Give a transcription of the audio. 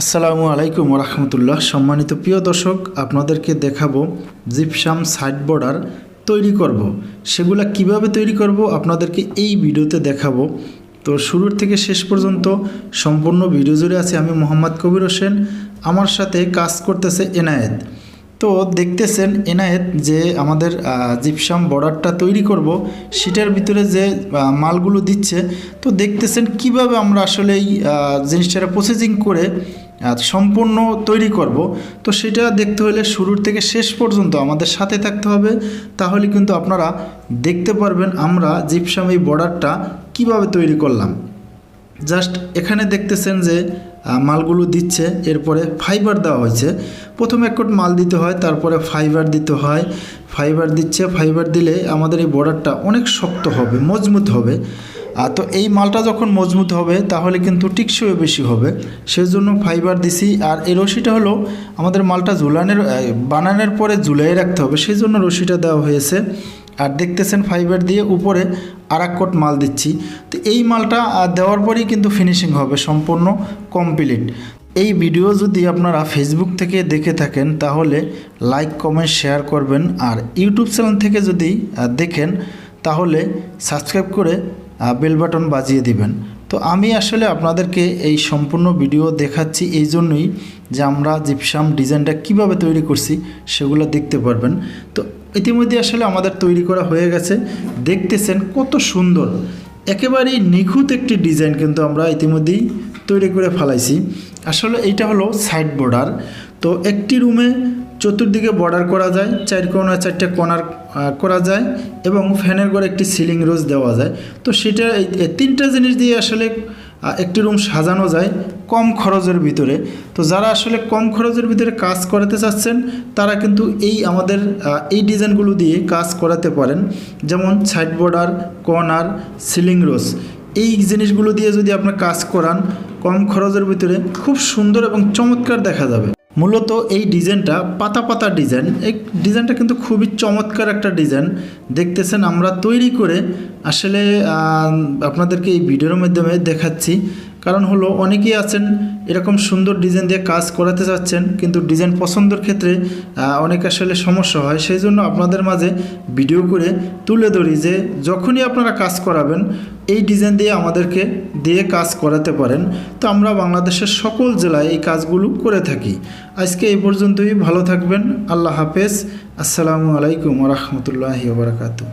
আসসালামু আলাইকুম রহমতুল্লাহ সম্মানিত প্রিয় দর্শক, আপনাদেরকে দেখাবো জিপসাম সাইড বর্ডার তৈরি করব। সেগুলা কীভাবে তৈরি করব আপনাদেরকে এই ভিডিওতে দেখাবো। তো শুরুর থেকে শেষ পর্যন্ত সম্পূর্ণ ভিডিও জুড়ে আছে আমি মোহাম্মদ কবির হোসেন। আমার সাথে কাজ করতেছে এনায়েত। তো দেখতেছেন এনায়েত যে আমাদের জিপসাম বর্ডারটা তৈরি করব, সেটার ভিতরে যে মালগুলো দিচ্ছে, তো দেখতেছেন কীভাবে আমরা আসলে এই জিনিসটা প্রসেসিং করে সম্পূর্ণ তৈরি করব। তো সেটা দেখতে হলে শুরুর থেকে শেষ পর্যন্ত আমাদের সাথে থাকতে হবে। তাহলে কিন্তু আপনারা দেখতে পারবেন আমরা জিপসাম এই বর্ডারটা কীভাবে তৈরি করলাম। জাস্ট এখানে দেখতেছেন যে মালগুলো দিচ্ছে, এরপরে ফাইবার দেওয়া হয়েছে। প্রথমে এক কোট মাল দিতে হয়, তারপরে ফাইবার দিতে হয়। ফাইবার দিচ্ছে ফাইবার দিলে আমাদের এই বর্ডারটা অনেক শক্ত হবে, মজবুত হবে। তো এই মালটা যখন মজবুত হবে, তাহলে কিন্তু টিকসইও বেশি হবে। সেজন্য ফাইবার দিছি, আর এই রশিটা হলো আমাদের মালটা ঝুলানের বানানোর পরে ঝুলাই রাখতে হবে। সেই জন্য রশিটা দেওয়া হয়েছে। আর দেখতেছেন ফাইবার দিয়ে উপরে আর এক কোট মাল দিচ্ছি। তো এই মালটা দেওয়ার পরেই কিন্তু ফিনিশিং হবে, সম্পূর্ণ কমপ্লিট এই ভিডিও যদি আপনারা ফেসবুক থেকে দেখে থাকেন, তাহলে লাইক কমেন্ট শেয়ার করবেন। আর ইউটিউব চ্যানেল থেকে যদি দেখেন, তাহলে সাবস্ক্রাইব করে বেল বাটন বাজিয়ে দিবেন। তো আমি আসলে আপনাদেরকে এই সম্পূর্ণ ভিডিও দেখাচ্ছি এই জন্যই যে আমরা জিপসাম ডিজাইনটা কীভাবে তৈরি করছি, সেগুলো দেখতে পারবেন। তো ইতিমধ্যে আসলে আমাদের তৈরি করা হয়ে গেছে। দেখতেছেন কত সুন্দর। একেবারেই নিখুঁত একটি ডিজাইন কিন্তু আমরা ইতিমধ্যেই তৈরি করে ফেলাইছি। আসলে এইটা হলো সাইড বর্ডার। তো একটি রুমে চতুর্দিকে বর্ডার করা যায়, চার কোনা চারটে কোনার করা যায় এবং ফ্যানের ঘরে একটি সিলিং রোজ দেওয়া যায়। তো সেটা তিনটা জিনিস দিয়ে আসলে একটি রুম সাজানো যায় কম খরচের ভিতরে। তো যারা আসলে কম খরচের ভিতরে কাজ করাতে চাচ্ছেন, তারা কিন্তু এই আমাদের এই ডিজাইনগুলো দিয়ে কাজ করাতে পারেন। যেমন side border, corner, ceiling rose. এই জিনিসগুলো দিয়ে যদি আপনার কাজ করান, কম খরচের ভিতরে খুব সুন্দর এবং চমৎকার দেখা যাবে। মূলত এই ডিজাইনটা পাতা পাতা ডিজাইন। এই ডিজাইনটা কিন্তু খুবই চমৎকার একটা ডিজাইন। দেখতেছেন আমরা তৈরি করে আসলে আপনাদেরকে এই ভিডিওর মাধ্যমে দেখাচ্ছি। কারণ হলো অনেকেই আছেন, এরকম সুন্দর ডিজাইন দিয়ে কাজ করাতে চাচ্ছেন, কিন্তু ডিজাইন পছন্দের ক্ষেত্রে অনেক আসলে সমস্যা হয়। সেই জন্য আপনাদের মাঝে ভিডিও করে তুলে ধরি যে, যখনই আপনারা কাজ করাবেন, এই ডিজাইন দিয়ে আমাদেরকে দিয়ে কাজ করাতে পারেন। তো আমরা বাংলাদেশের সকল জেলায় এই কাজগুলো করে থাকি। আজকে এই পর্যন্তই, ভালো থাকবেন, আল্লাহ হাফেজ, আসসালামু আলাইকুম রহমতুল্লাহি বারকাতু